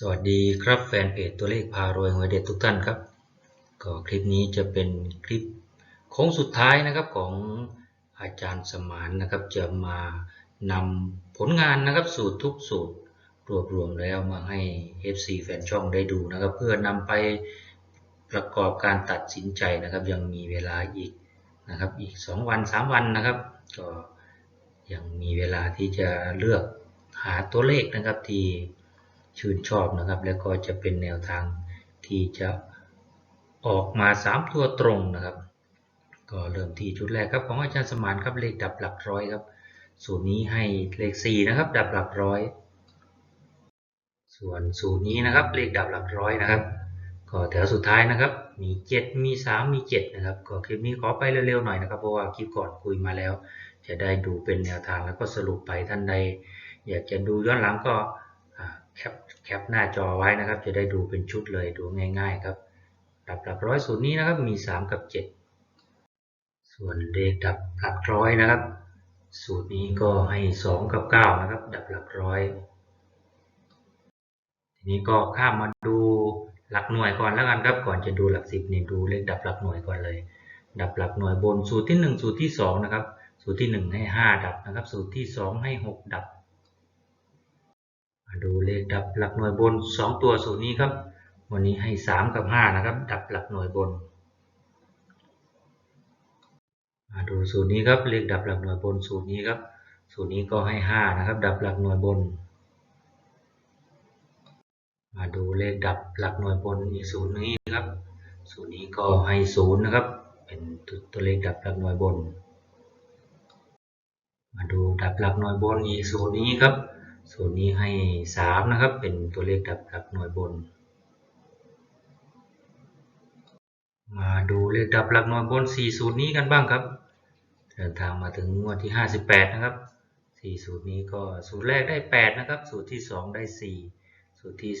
สวัสดีครับแฟนเพจตัวเลขพารวยหวยเด็ดทุกท่านครับ ก็คลิปนี้จะเป็นคลิปโค้งสุดท้ายนะครับของอาจารย์สมานนะครับ จะมานำผลงานนะครับสูตรทุกสูตรรวบรวมแล้วมาให้ FC แฟนช่องได้ดูนะครับ เพื่อนำไปประกอบการตัดสินใจนะครับ ยังมีเวลาอีกนะครับอีก 2 วัน 3 วันนะครับ ก็ยังมีเวลาที่จะเลือกหาตัวเลขนะครับที่ ชื่นชอบนะครับ แล้วก็จะเป็นแนวทางที่จะออกมา 3 ตัวตรงนะครับ ก็เริ่มที่ชุดแรกครับของอาจารย์สมานครับเลขดับหลักร้อยครับสูตรนี้ให้เลข 4 นะครับ ดับหลักร้อย ส่วนสูตรนี้นะครับ เลขดับหลักร้อยนะครับ ก็แถวสุดท้ายนะครับ มี 7 มี 3 มี 7 นะครับ ก็คลิปนี้ขอไปเร็วๆหน่อยนะครับเพราะว่าคลิปก่อนคุยมาแล้ว จะได้ดูเป็นแนวทางแล้วก็สรุปไปท่านใด อยากจะดูย้อนหลังก็ แคปแคปหน้าจอไว้นะครับ จะได้ดูเป็นชุดเลยดูง่าย ๆ ครับดับหลักร้อยสูตรนี้นะครับมี 3 กับ 7 ส่วนเลขดับหลักร้อยนะครับ สูตรนี้ก็ให้ 2 กับ 9 นะครับ ดับหลักร้อย ทีนี้ก็ข้ามมาดูหลักหน่วยก่อนแล้วกันครับ ก่อนจะดูหลักสิบนี่ยดูเลขดับหลักหน่วยก่อนเลย ดับหลักหน่วยบนสูตรที่ 1 สูตรที่ 2 นะครับ สูตรที่ 1 ให้ 5 ดับนะครับ สูตรที่ 2 ให้ 6 ดับ มาดูเลขดับหลักหน่วยบน 2 ตัวสูตรนี้ครับ วันนี้ให้ 3 กับ 5 นะครับ ดับหลักหน่วยบน มาดูสูตรนี้ครับ เลขดับหลักหน่วยบนสูตรนี้ครับ สูตรนี้ก็ให้ 5 นะครับ ดับหลักหน่วยบน มาดูเลขดับหลักหน่วยบนอีกสูตรนี้ครับ สูตรนี้ก็ให้ 0 นะครับ เป็นตัวเลขดับหลักหน่วยบน มาดูดับหลักหน่วยบนอีกสูตรนี้ครับ สูตรนี้ให้ 3 นะครับ เป็นตัวเลขดับหลักหน่วยบน มาดูเลขดับหลักหน่วยบน 4 สูตรนี้กันบ้างครับ เดินทางมาถึงงวดที่ 58 นะครับ 4 สูตรนี้ก็สูตรแรกได้ 8 นะครับ สูตรที่ 2 ได้ 4 สูตรที่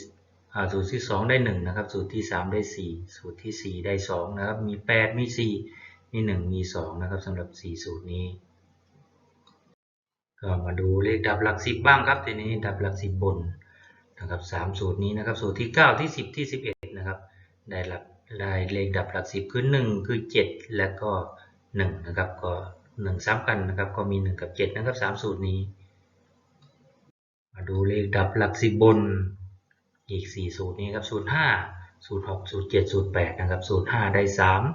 สูตรที่ 2 ได้ 1 นะครับ สูตรที่ 3 ได้ 4 สูตรที่ 4 ได้ 2 นะครับ มี 8 มี 4 มี 1 มี 2 นะครับสำหรับ 4 สูตรนี้ ก็มาดูเลขดับหลัก10บ้างครับทีนี้ดับหลัก10บนนะครับ3สูตรนี้นะครับสูตรที่9ที่10ที่11นะครับได้หลักได้เลขดับหลัก10คือ1คือ7และก็1นะครับก็1ซ้ำกันนะครับก็มี1กับ7นะครับ3สูตรนี้ มาดูเลขดับหลัก10บนอีก4สูตรนี้ครับสูตร5สูตร6สูตร7สูตร8นะครับสูตร5ได้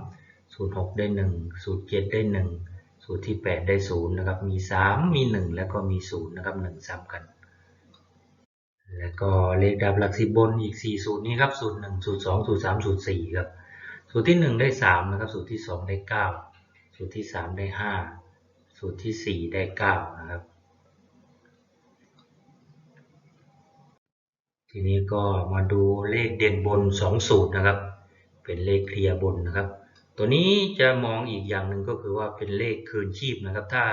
3สูตร6ได้1สูตร7ได้1 สูตรที่ 8 ได้0นะครับ มี 3 มี 1 แล้วก็มี0นะครับ1ซ้ำกัน แล้วก็เลขดับหลัก10บนอีก4สูตรนี้ครับสูตร1สูตร2สูตร3สูตร4ครับ สูตรที่ 1 ได้3นะครับ สูตรที่ 2 ได้ 9 สูตรที่ 3 ได้ 5 สูตรที่ 4 ได้ 9 นะครับ ทีนี้ก็มาดูเลขเด่นบน 2 สูตรนะครับ เป็นเลขเคลียร์บนนะครับ ตัวนี้จะมองอีกอย่างหนึ่งก็คือว่าเป็นเลขคืนชีพนะครับ ถ้า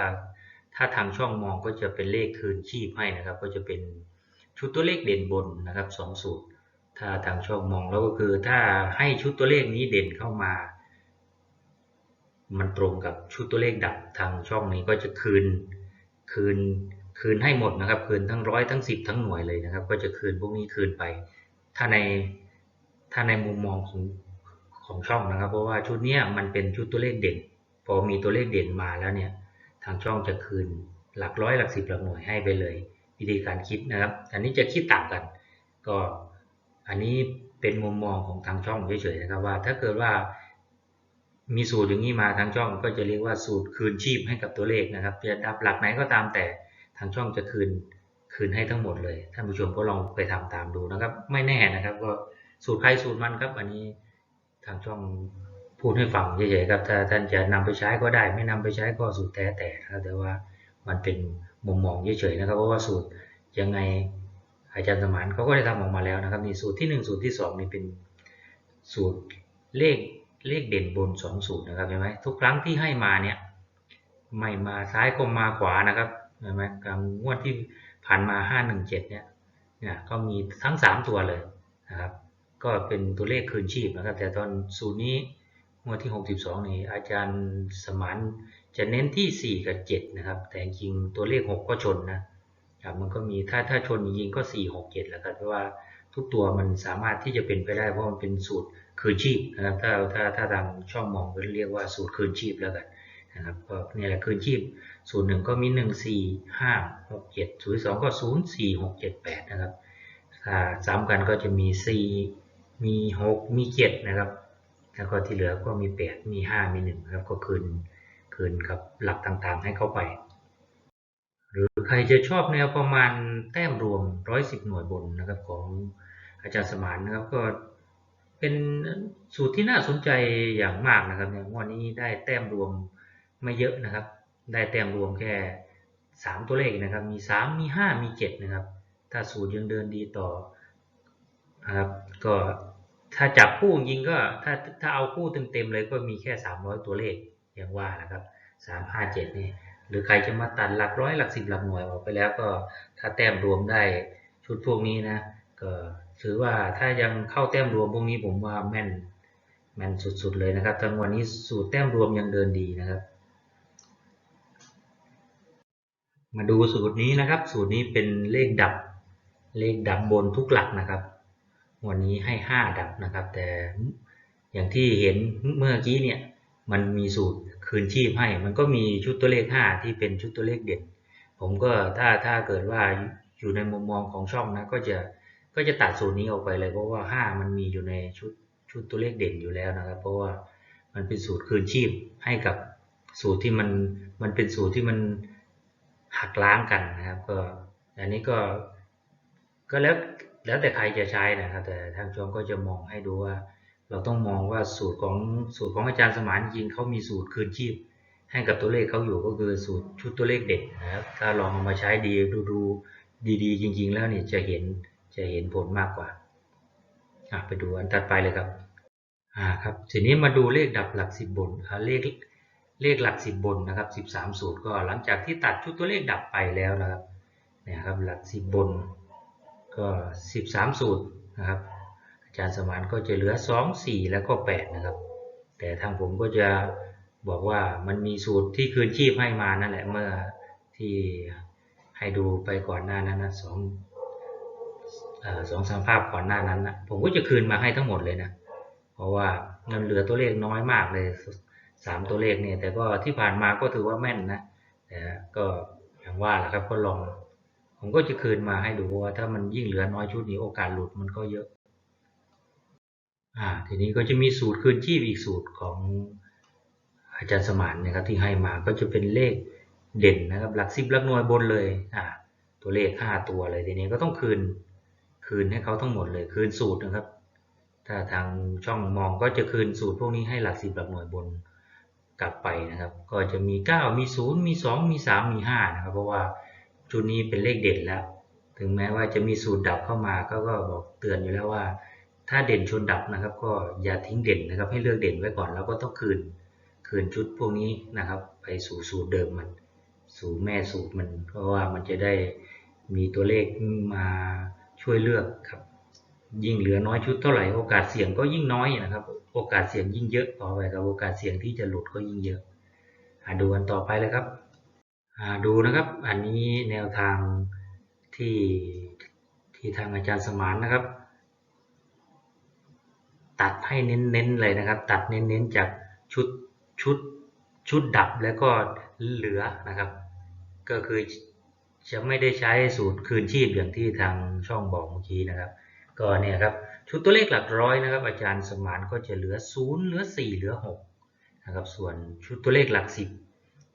ถ้าทางช่องมองก็จะเป็นเลขคืนชีพให้นะครับ ก็จะเป็นชุดตัวเลขเด่นบนนะครับสองสูตร ถ้าทางช่องมองแล้วก็คือถ้าให้ชุดตัวเลขนี้เด่นเข้ามา มันตรงกับชุดตัวเลขดับทางช่องนี้ก็จะคืนคืนคืนให้หมดนะครับ คืนทั้งร้อยทั้งสิบทั้งหน่วยเลยนะครับ ก็จะคืนพวกนี้คืนไป ถ้าในถ้าในมุมมองของ ของช่องนะครับ เพราะว่าชุดนี้มันเป็นชุดตัวเลขเด่น พอมีตัวเลขเด่นมาแล้วเนี่ยทางช่องจะคืนหลักร้อยหลักสิบหลักหน่วยให้ไปเลย วิธีการคิดนะครับ อันนี้จะคิดต่างกัน ก็อันนี้เป็นมุมมองของทางช่องเฉยๆนะครับว่า ถ้าเกิดว่ามีสูตรอย่างนี้มาทางช่องก็จะเรียกว่าสูตรคืนชีพให้กับตัวเลขนะครับจะดับหลักไหนก็ตามแต่ทางช่องจะคืนคืนให้ทั้งหมดเลยท่านผู้ชมก็ลองไปทำตามดูนะครับ ไม่แน่นะครับ ก็สูตรใครสูตรมันครับ อันนี้างช่องพูดให้ฟังเฉยๆครับถ้าท่านจะนำไปใช้ก็ได้ ไม่นำไปใช้ก็สุดแท้แต่นะแต่ว่ามันเป็นมุมมองเฉยๆนะครับเพราะว่าสูตรยังไงอาจารย์สมานเขาก็ได้ทำออกมาแล้วนะครับนี่สูตรที่หนึ่งสูตรที่สองนี่เป็นสูตรเลขเลขเด่นบนสองสูตรนะครับเห็นไหมทุกครั้งที่ให้มาเนี่ยไม่มาซ้ายก็มาขวานะครับเห็นไหมกลางงวดที่ผ่านมาห้าหนึ่งเจ็ดเนี่ยเนี่ยก็มีทั้งสามตัวเลยนะครับ ก็เป็นตัวเลขคืนชีพนะครับ แต่ตอนสูตรนี้งวดที่ 62 นี่อาจารย์สมานจะเน้นที่ 4 กับ 7 นะครับ แต่จริงตัวเลข 6 ก็ชนนะครับมันก็มีถ้าถ้าชนจริงๆก็ 4 6 7 แล้วครับเพราะว่าทุกตัวมันสามารถที่จะเป็นไปได้เพราะมันเป็นสูตรคืนชีพนะครับถ้าถ้าถ้าทางช่องมองก็เรียกว่าสูตรคืนชีพแล้วกันนะครับก็นี่แหละคืนชีพ สูตรหนึ่งก็มีหนึ่งสี่ห้าหกเจ็ดสูตรสองก็ศูนย์สี่หกเจ็ดแปดนะครับถ้าซ้ำกันก็จะมีสี่ มีหกมีเจ็ดนะครับแล้วก็ที่เหลือก็มีแปดมีห้ามีหนึ่งครับก็คืนคืนกับหลักต่างๆให้เข้าไป หรือใครจะชอบแนวประมาณแต้มรวม110หน่วยบนนะครับของอาจารย์สมานนะครับก็เป็นสูตรที่น่าสนใจอย่างมากนะครับเนี่ยวันนี้ได้แต้มรวมไม่เยอะนะครับ ได้แต้มรวมแค่ 3 ตัวเลขนะครับ มี 3 มี 5 มี 7 นะครับ ถ้าสูตรยังเดินดีต่อนะครับ ก็ ถ้าจับคู่จริงก็ถ้าถ้าเอาคู่เต็มๆเลยก็มีแค่ 300 ตัวเลขอย่างว่านะครับ 3 5 7 นี่ หรือใครจะมาตัดหลักร้อยหลักสิบหลักหน่วยออกไปแล้วก็ถ้าแต้มรวมได้ชุดพวกนี้นะ ก็ถือว่าถ้ายังเข้าแต้มรวมพวกนี้ผมว่าแม่นแม่นสุดๆเลยนะครับทั้งวันนี้สูตรแต้มรวมยังเดินดีนะครับ มาดูสูตรนี้นะครับ สูตรนี้เป็นเลขดับเลขดับบนทุกหลักนะครับ วันนี้ให้ 5 ดับนะครับ แต่อย่างที่เห็นเมื่อกี้เนี่ยมันมีสูตรคืนชีพให้ มันก็มีชุดตัวเลข 5 ที่เป็นชุดตัวเลขเด่น ผมก็ถ้าถ้าเกิดว่าอยู่ในมุมมองของช่องนะก็จะก็จะตัดสูตรนี้ออกไปเลยเพราะว่า 5 มันมีอยู่ในชุดชุดตัวเลขเด่นอยู่แล้วนะครับ เพราะว่ามันเป็นสูตรคืนชีพให้กับสูตรที่มันมันเป็นสูตรที่มันหักล้างกันนะครับ ก็อันนี้ก็ก็แล้ว แล้วแต่ใครจะใช้นะครับ แต่ทางช่องก็จะมองให้ดูว่า เราต้องมองว่าสูตรของสูตรของอาจารย์สมานจริงเขามีสูตรคืนชีพ ให้กับตัวเลขเขาอยู่ก็คือสูตรชุดตัวเลขเด็ดนะครับถ้าลองเอามาใช้ดีดูดูดีๆ จริง ๆ แล้วเนี่ยจะเห็นจะเห็นผลมากกว่าไปดูอันถัดไปเลยครับอ่าครับทีนี้มาดูเลขดับหลักสิบบนเลขเลขหลักสิบบนนะครับสิบสามสูตรก็หลังจากที่ตัดชุดตัวเลขดับไปแล้วนะครับเนี่ยครับหลักสิบบน ก็สิบสามสูตรนะครับ อาจารย์สมานก็จะเหลือ 2 4 แล้วก็ 8 นะครับ แต่ทางผมก็จะบอกว่ามันมีสูตรที่คืนชีพให้มานั่นแหละเมื่อที่ให้ดูไปก่อนหน้านั้นนะสองสองสามภาพก่อนหน้านั้นนะผมก็จะคืนมาให้ทั้งหมดเลยนะเพราะว่าเงินเหลือตัวเลขน้อยมากเลยสามตัวเลขเนี่ยแต่ก็ที่ผ่านมาก็ถือว่าแม่นนะแต่ก็อย่างว่าแหละครับก็ลอง ผมก็จะคืนมาให้ดูว่าถ้ามันยิ่งเหลือน้อยชุดนี้โอกาสหลุดมันก็เยอะ อ่า ทีนี้ก็จะมีสูตรคืนชีพอีกสูตรของอาจารย์สมานนะครับที่ให้มาก็จะเป็นเลขเด่นนะครับหลักสิบหลักหน่วยบนเลยอ่าตัวเลขห้าตัวเลยทีนี้ก็ต้องคืนคืนให้เขาทั้งหมดเลยคืนสูตรนะครับ ถ้าทางช่องมองก็จะคืนสูตรพวกนี้ให้หลักสิบหลักหน่วยบนกลับไปนะครับ ก็จะมี 9 มี 0 มี 2 มี 3 มี5นะครับเพราะว่า ชุดนี้เป็นเลขเด่นแล้ว ถึงแม้ว่าจะมีสูตรดับเข้ามาก็ก็บอกเตือนอยู่แล้วว่า ถ้าเด่นชนดับนะครับ ก็อย่าทิ้งเด่นนะครับ ให้เลือกเด่นไว้ก่อนแล้วก็ต้องคืน คืนชุดพวกนี้นะครับ ไปสู่สูตรเดิมมัน สู่แม่สูตรมัน เพราะว่ามันจะได้มีตัวเลขมาช่วยเลือกครับ ยิ่งเหลือน้อยชุดเท่าไหร่โอกาสเสี่ยงก็ยิ่งน้อยนะครับ โอกาสเสี่ยงยิ่งเยอะต่อไปครับโอกาสเสี่ยงที่จะหลุดก็ยิ่งเยอะดูกันต่อไปเลยครับ ดูนะครับ อันนี้แนวทางที่ที่ทางอาจารย์สมานนะครับ ตัดให้เน้นๆเลยนะครับ ตัดเน้นๆจากชุดชุดชุดดับแล้วก็เหลือนะครับ ก็คือจะไม่ได้ใช้สูตรคืนชีพอย่างที่ทางช่องบอกเมื่อกี้นะครับ ก็เนี่ยครับชุดตัวเลขหลักร้อยนะครับ อาจารย์สมานก็จะเหลือ 0 เหลือ 4 เหลือ6นะครับส่วนชุดตัวเลขหลัก 10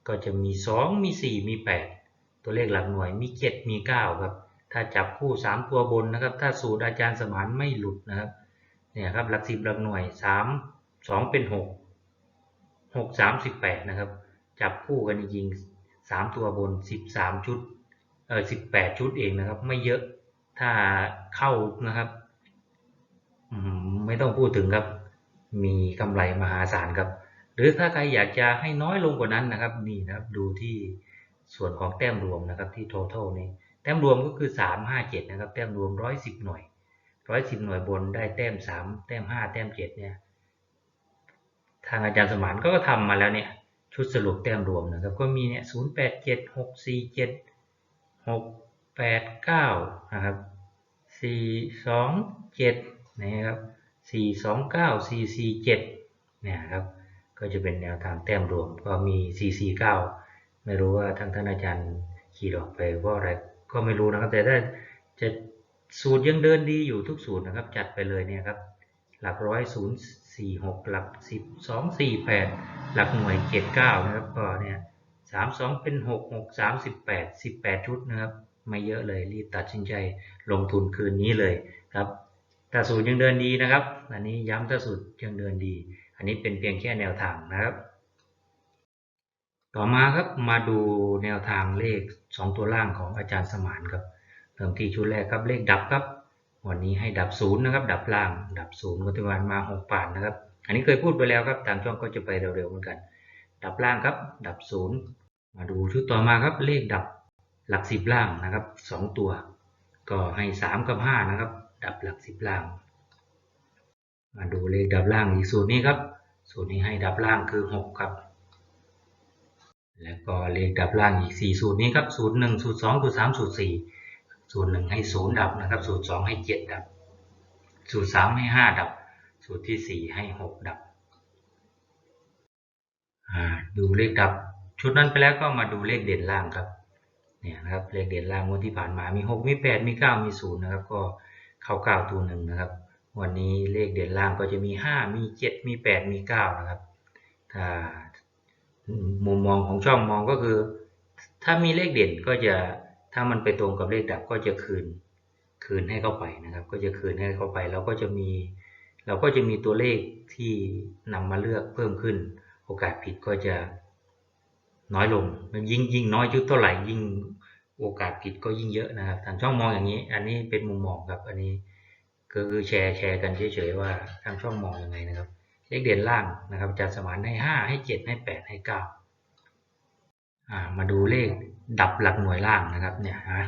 ก็จะมี 2 มี 4 มี 8 ตัวเลขหลักหน่วยมี 7 มี 9 ครับ ถ้าจับคู่ 3 ตัวบนนะครับ ถ้าสูตรอาจารย์สมานไม่หลุดนะครับ เนี่ยครับหลักสิบหลักหน่วยสามสองเป็นหกหกสามสิบแปดนะครับ จับคู่กันจริงๆสามตัวบนสิบสามชุด เออสิบแปดชุดเองนะครับ ไม่เยอะ ถ้าเข้านะครับ ไม่ต้องพูดถึงครับ มีกำไรมหาศาลครับ หรือถ้าใครอยากจะให้น้อยลงกว่านั้นนะครับนี่นะครับดูที่ส่วนของแต้มรวมนะครับที่ total นี่แต้มรวมก็คือสามห้าเจ็ดนะครับ แต้มรวมร้อยสิบหน่วยร้อยสิบหน่วยบนได้แต้มสามแต้มห้าแต้มเจ็ดเนี่ย ทางอาจารย์สมานก็ทำมาแล้วเนี่ย ชุดสรุปแต้มรวมนะครับ ก็มีเนี่ยศูนย์แปดเจ็ดหกสี่เจ็ดหกแปดเก้านะครับสี่สองเจ็ดนะครับสี่สองเก้าสี่สี่เจ็ดเนี่ยครับ ก็จะเป็นแนวทางแต้มรวมก็มีสี่สี่เก้าไม่รู้ว่าทางท่านอาจารย์ขีดออกไปเพราอะไรก็ไม่รู้นะครับ แต่ถ้าจะสูตรยังเดินดีอยู่ทุกสูตรนะครับ จัดไปเลยเนี่ยครับ หลักร้อยศูนย์สี่หกหลักสิบสองสี่แปดหลักหน่วยเจ็ดเก้านะครับก็เนี่ยสามสองเป็นหกหกสามสิบแปดสิบแปดชุดนะครับ ไม่เยอะเลยรีบตัดสินใจลงทุนคืนนี้เลยครับถ้าสูตรยังเดินดีนะครับ อันนี้ย้ำถ้าสูตรยังเดินดี นนี้เป็นเพียงแค่แนวทางนะครับ ต่อมาครับมาดูแนวทางเลข 2 ตัวล่างของอาจารย์สมานครับเริ่มที่ชุดแรกครับเลขดับครับ วันนี้ให้ดับศูนย์นะครับ ดับล่าง ดับศูนย์ก็ที่วันมาหกป่านนะครับ อันนี้เคยพูดไปแล้วครับทางช่องก็จะไปเร็วๆเหมือนกัน ดับล่างครับ ดับศูนย์มาดูชุดต่อมาครับเลขดับหลักสิบล่างนะครับสองตัว ก็ให้สามกับห้านะครับ ดับหลักสิบล่าง มาดูเลขดับล่างอีกสูตรนี้ครับ สูตรนี้ให้ดับล่างคือหกครับ แล้วก็เลขดับล่างอีกสี่สูตรนี้ครับสูตรหนึ่งสูตรสองสูตรสามสูตรสี่สูตรหนึ่งให้ศูนย์ดับนะครับ สูตรสองให้เจ็ดดับ สูตรสามให้ห้าดับ สูตรที่สี่ให้หกดับดูเลขดับชุดนั้นไปแล้วก็มาดูเลขเด่นล่างครับเนี่ยนะครับเลขเด่นล่างงวันที่ผ่านมามีหกมีแปดมีเก้ามีศูนย์นะครับ ก็เข้าเก้าตัวหนึ่งนะครับ วันนี้เลขเด่นล่างก็จะมีห้ามีเจ็ดมีแปดมีเก้านะครับถ้ามุมมองของช่องมองก็คือ ถ้ามีเลขเด่นก็จะถ้ามันไปตรงกับเลขดับก็จะคืนคืนให้เข้าไปนะครับ ก็จะคืนให้เข้าไปเราก็จะมีเราก็จะมีตัวเลขที่นำมาเลือกเพิ่มขึ้น โอกาสผิดก็จะน้อยลงยิ่งยิ่งน้อยชุดเท่าไหร่ยิ่งโอกาสผิดก็ยิ่งเยอะนะครับทางช่องมองอย่างนี้ อันนี้เป็นมุมมองครับอันนี้ คือแชร์แชร์กันเฉยๆว่าทางช่องมองยังไงนะครับ เลขเด่นล่างนะครับอาจารย์สมานให้ห้าให้เจ็ดให้แปดให้เก้ามาดูเลขดับหลักหน่วยล่างนะครับเนี่ยฮะ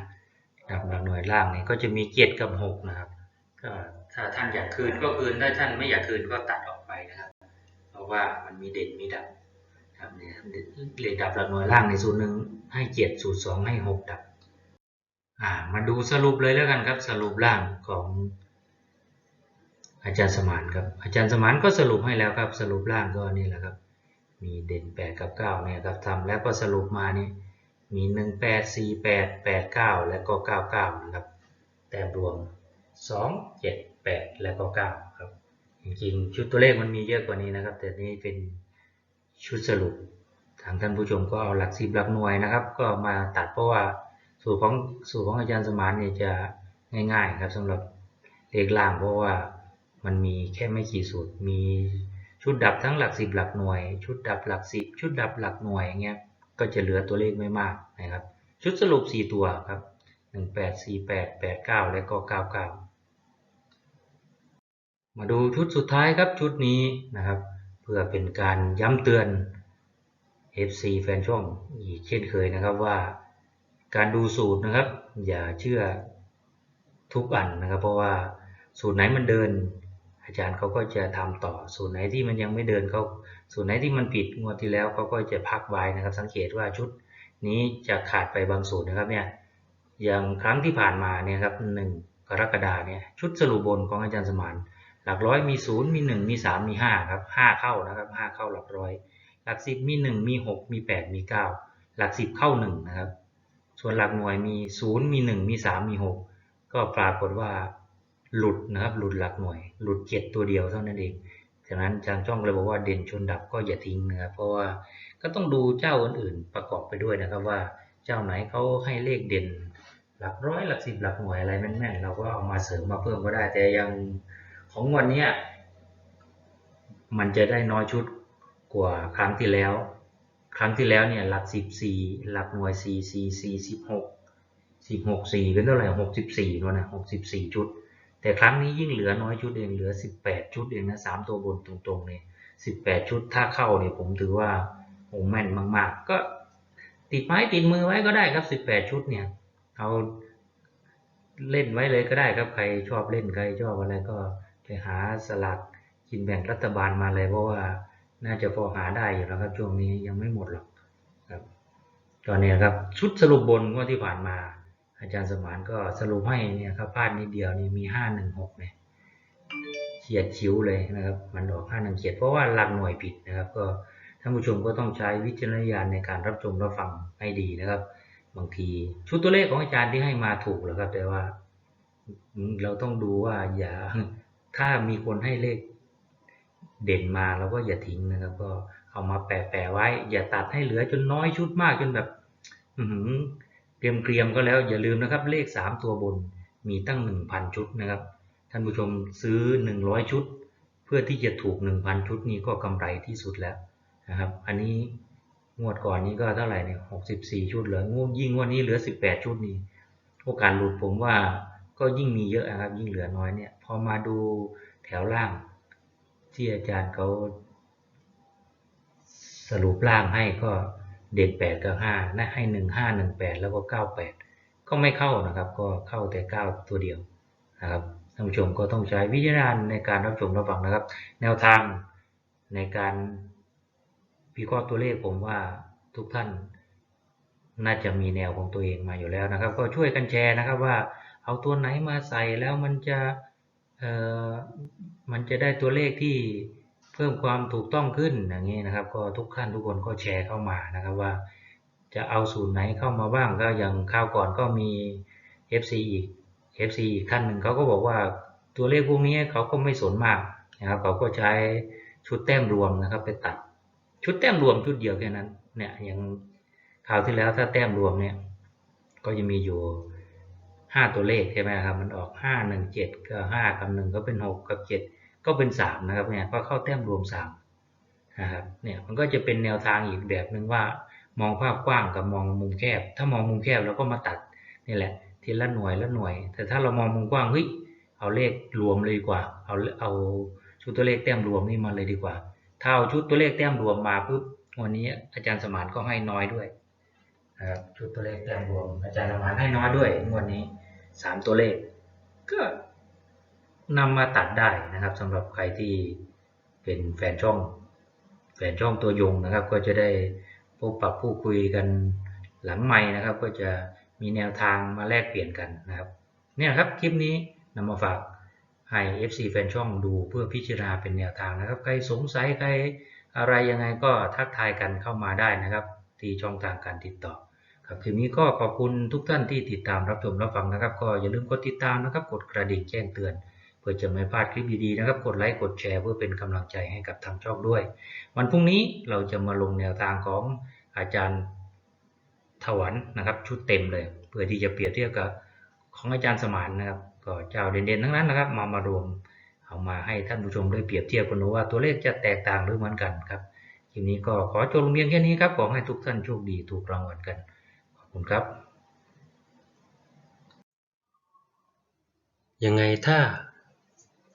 ดับหลักหน่วยล่างนี่ก็จะมีเจ็ดกับหกนะครับก็ถ้าท่านอยากคืนก็คืนถ้าท่านไม่อยากคืนก็ตัดออกไปนะครับ เพราะว่ามันมีเด่นมีดับครับเนี่ยเลขดับหลักหน่วยล่างในสูตรหนึ่งให้เจ็ดสูตรสองให้หกดับ อ่ามาดูสรุปเลยแล้วกันครับสรุปล่างของ อาจารย์สมานครับ อาจารย์สมานก็สรุปให้แล้วครับ สรุปล่างก็นี่แหละครับ มีเด่น 8 กับ 9 เนี่ยครับทำแล้วก็สรุปมานี่มี 1 8 4 8 8 9 แล้วก็ 99 นะครับ แต่รวม 2 7 8 แล้วก็ 9 ครับ จริงๆ ชุดตัวเลขมันมีเยอะกว่านี้นะครับ แต่นี่เป็นชุดสรุป ทางท่านผู้ชมก็เอาหลักสิบหลักหน่วยนะครับ ก็มาตัดเพราะว่าสูตรของสูตรของอาจารย์สมานเนี่ยจะง่ายๆครับสำหรับเลขล่างเพราะว่า มันมีแค่ไม่กี่สูตร มีชุดดับทั้งหลักสิบหลักหน่วย ชุดดับหลักสิบชุดดับหลักหน่วยอย่างเงี้ย ก็จะเหลือตัวเลขไม่มากนะครับ ชุดสรุป 4 ตัวครับ 1 8 4 8 8 9 และก็ 99 มาดูชุดสุดท้ายครับชุดนี้นะครับ เพื่อเป็นการย้ำเตือน FC แฟนช่องอีกเช่นเคยนะครับว่าการดูสูตรนะครับ อย่าเชื่อทุกอันนะครับ เพราะว่าสูตรไหนมันเดิน อาจารย์เขาก็จะทำต่อสูตรไหนที่มันยังไม่เดินเขาสูตรไหนที่มันผิดงวดที่แล้วเขาก็จะพักไว้นะครับ สังเกตว่าชุดนี้จะขาดไปบางสูตรนะครับเนี่ยอย่างครั้งที่ผ่านมาเนี่ยครับหนึ่งกรกฎาเนี่ยชุดสรุปบนของอาจารย์สมานหลักร้อยมีศูนย์มีหนึ่งมีสามมีห้าครับห้าเข้านะครับห้าเข้าหลักร้อย หลักสิบมีหนึ่งมีหกมีแปดมีเก้าหลักสิบเข้าหนึ่งนะครับ ส่วนหลักหน่วยมีศูนย์มีหนึ่งมีสามมีหกก็ปรากฏว่า หลุดนะครับ หลุดหลักหน่วย หลุดเจ็ดตัวเดียวเท่านั้นเองฉะนั้นจางช่องเลยบอกว่าเด่นชนดับก็อย่าทิ้งนะครับเพราะว่าก็ต้องดูเจ้าอื่นๆประกอบไปด้วยนะครับว่าเจ้าไหนเขาให้เลขเด่น หลักร้อยหลักสิบหลักหน่วยอะไรแม่นๆเราก็เอามาเสริมมาเพิ่มก็ได้ แต่ยังของวันนี้มันจะได้น้อยชุดกว่าครั้งที่แล้ว ครั้งที่แล้วเนี่ยหลักสิบสี่หลักหน่วยสี่สี่สี่สิบหกสิบหกสี่เป็นเท่าไหร่หกสิบสี่นู่นนะหกสิบสี่ชุด แต่ครั้งนี้ยิ่งเหลือน้อยชุดเองเหลือสิบแปดชุดเองนะสามตัวบนตรงๆเนี่ยสิบแปดชุดถ้าเข้าเนี่ยผมถือว่าโอ้แม่นมากๆ ก็ติดไม้ติดมือไว้ก็ได้ครับสิบแปดชุดเนี่ยเอาเล่นไว้เลยก็ได้ครับใครชอบเล่นใครชอบอะไรก็ไปหาสลักกินแบ่งรัฐบาลมาเลยเพราะว่าน่าจะพอหาได้อยู่แล้วครับช่วงนี้ยังไม่หมดหรอกครับตอนนี้ครับชุดสรุปบนงวดที่ผ่านมา อาจารย์สมานก็สรุปให้เนี่ยครับพลาดนิดเดียวนี่มีห้าหนึ่งหกเนี่ยเฉียดชิวเลยนะครับ มันออกห้าหนึ่งเฉียดเพราะว่าหลักหน่วยผิดนะครับ ก็ท่านผู้ชมก็ต้องใช้วิจารณญาณในการรับชมรับฟังให้ดีนะครับ บางทีชุดตัวเลขของอาจารย์ที่ให้มาถูกแล้วครับ แต่ว่า เราต้องดูว่าอย่าถ้ามีคนให้เลขเด่นมาเราก็อย่าทิ้งนะครับ ก็เอามาแปะๆไว้ อย่าตัดให้เหลือจนน้อยชุดมากจนแบบ อือหือ เกรียมๆก็แล้วอย่าลืมนะครับเลขสามตัวบนมีตั้งหนึ่งพันชุดนะครับ ท่านผู้ชมซื้อหนึ่งร้อยชุด เพื่อที่จะถูกหนึ่งพันชุดนี้ก็กำไรที่สุดแล้วนะครับ อันนี้งวดก่อนนี้ก็เท่าไหร่เนี่ยหกสิบสี่ชุดเหลืองวดยิ่งงวดนี้เหลือสิบแปดชุดนี้โอกาสหลุดผมว่าก็ยิ่งมีเยอะนะครับ ยิ่งเหลือน้อยเนี่ยพอมาดูแถวล่าง ที่อาจารย์เขาสรุปล่างให้ก็ เด่นแปดกับห้านะให้หนึ่งห้าหนึ่งแปดแล้วก็เก้าแปดก็ไม่เข้านะครับ ก็เข้าแต่เก้าตัวเดียวนะครับท่านผู้ชมก็ต้องใช้วิจารณญาณในการรับชมรับฟังนะครับ แนวทางในการวิเคราะห์ตัวเลขผมว่าทุกท่านน่าจะมีแนวของตัวเองมาอยู่แล้วนะครับ ก็ช่วยกันแชร์นะครับว่าเอาตัวไหนมาใส่แล้วมันจะเอ่อมันจะได้ตัวเลขที่ เพิ่มความถูกต้องขึ้นอย่างนี้นะครับ ก็ทุกท่านทุกคนก็แชร์เข้ามานะครับว่า จะเอาสูตรไหนเข้ามาบ้างก็อย่างคราวก่อนก็มี FC อีก FC อีกท่านหนึ่งเขาก็บอกว่าตัวเลขพวกนี้เขาก็ไม่สนมากนะครับเขาก็ใช้ชุดแต้มรวมนะครับ ไปตัดชุดแต้มรวมชุดเดียวแค่นั้นเนี่ยอย่างคราวที่แล้วถ้าแต้มรวมเนี่ยก็จะมีอยู่ห้าตัวเลขใช่ไหมครับมันออกห้าหนึ่งเจ็ดก็ห้ากับหนึ่งก็เป็นหกกับเจ็ด ก็เป็นสามนะครับเนี่ยก็เข้าแต้มรวมสามนะครับเนี่ยมันก็จะเป็นแนวทางอีกแบบหนึ่งว่ามองภาพกว้างกับมองมุมแคบ ถ้ามองมุมแคบเราก็มาตัดนี่แหละทีละหน่วยละหน่วย แต่ถ้าเรามองมุมกว้างเฮ้ยเอาเลขรวมเลยดีกว่า เอาเอาชุดตัวเลขแต้มรวมนี่มาเลยดีกว่า ถ้าเอาชุดตัวเลขแต้มรวมมาปุ๊บวันนี้อาจารย์สมานก็ให้น้อยด้วยนะครับชุดตัวเลขแต้มรวม อาจารย์สมานให้น้อยด้วยงวดนี้สามตัวเลข ก็ นำมาตัดได้นะครับสำหรับใครที่เป็นแฟนช่อง แฟนช่องตัวยงนะครับ ก็จะได้พบปรับผู้คุยกันหลังใหม่นะครับ ก็จะมีแนวทางมาแลกเปลี่ยนกันนะครับเนี่ยครับคลิปนี้นำมาฝากให้ FC แฟนช่องดูเพื่อพิจารณาเป็นแนวทางนะครับ ใครสงสัยใครอะไรยังไงก็ทักทายกันเข้ามาได้นะครับ ที่ช่องทางการติดต่อครับคลิปนี้ก็ขอบคุณทุกท่านที่ติดตามรับชมรับฟังนะครับ ก็อย่าลืมกดติดตามนะครับ กดกระดิ่งแจ้งเตือน พื่อจะไม่พลาดคลิปดีๆนะครับ กดไลค์กดแชร์เพื่อเป็นกำลังใจให้กับทางช่องด้วย วันพรุ่งนี้เราจะมาลงแนวทางของอาจารย์ถวันนะครับชุดเต็มเลย เพื่อที่จะเปรียบเทียบกับของอาจารย์สมานนะครับก็เจ้าเด่นๆทั้งนั้นนะครับ มามารวมเอามาให้ท่านผู้ชมได้เปรียบเทียบกันดูว่าตัวเลขจะแตกต่างหรือเหมือนกันครับคลิปนี้ก็ขอจบลงเพียงแค่นี้ครับขอให้ทุกท่านโชคดีถูกรางวัลกันขอบคุณครับ ยังไงถ้า